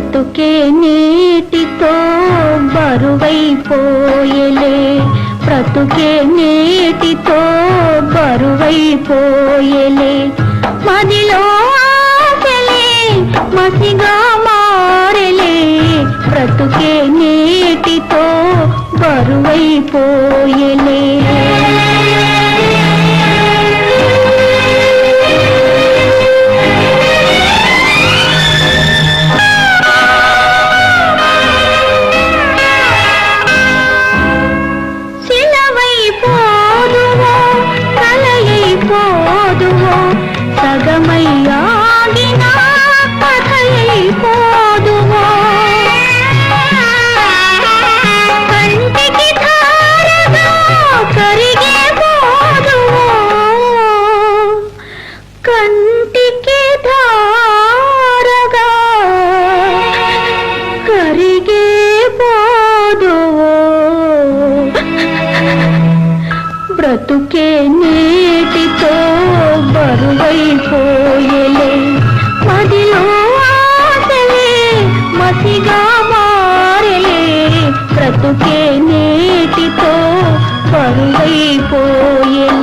బ్రతుకే నీటితో బరువైపోయలే. బ్రతుకే నీటితో బరువైపోయలే. మదిలో మసిగా మారలే. బ్రతుకే నీటితో బరువైపోయలే. నీకే బ్రతుకే నీటితో బరువైపోయలే. మదిలో ఆశలే మసిగా మారలే. బ్రతుకే నీటితో బరువైపోయలే.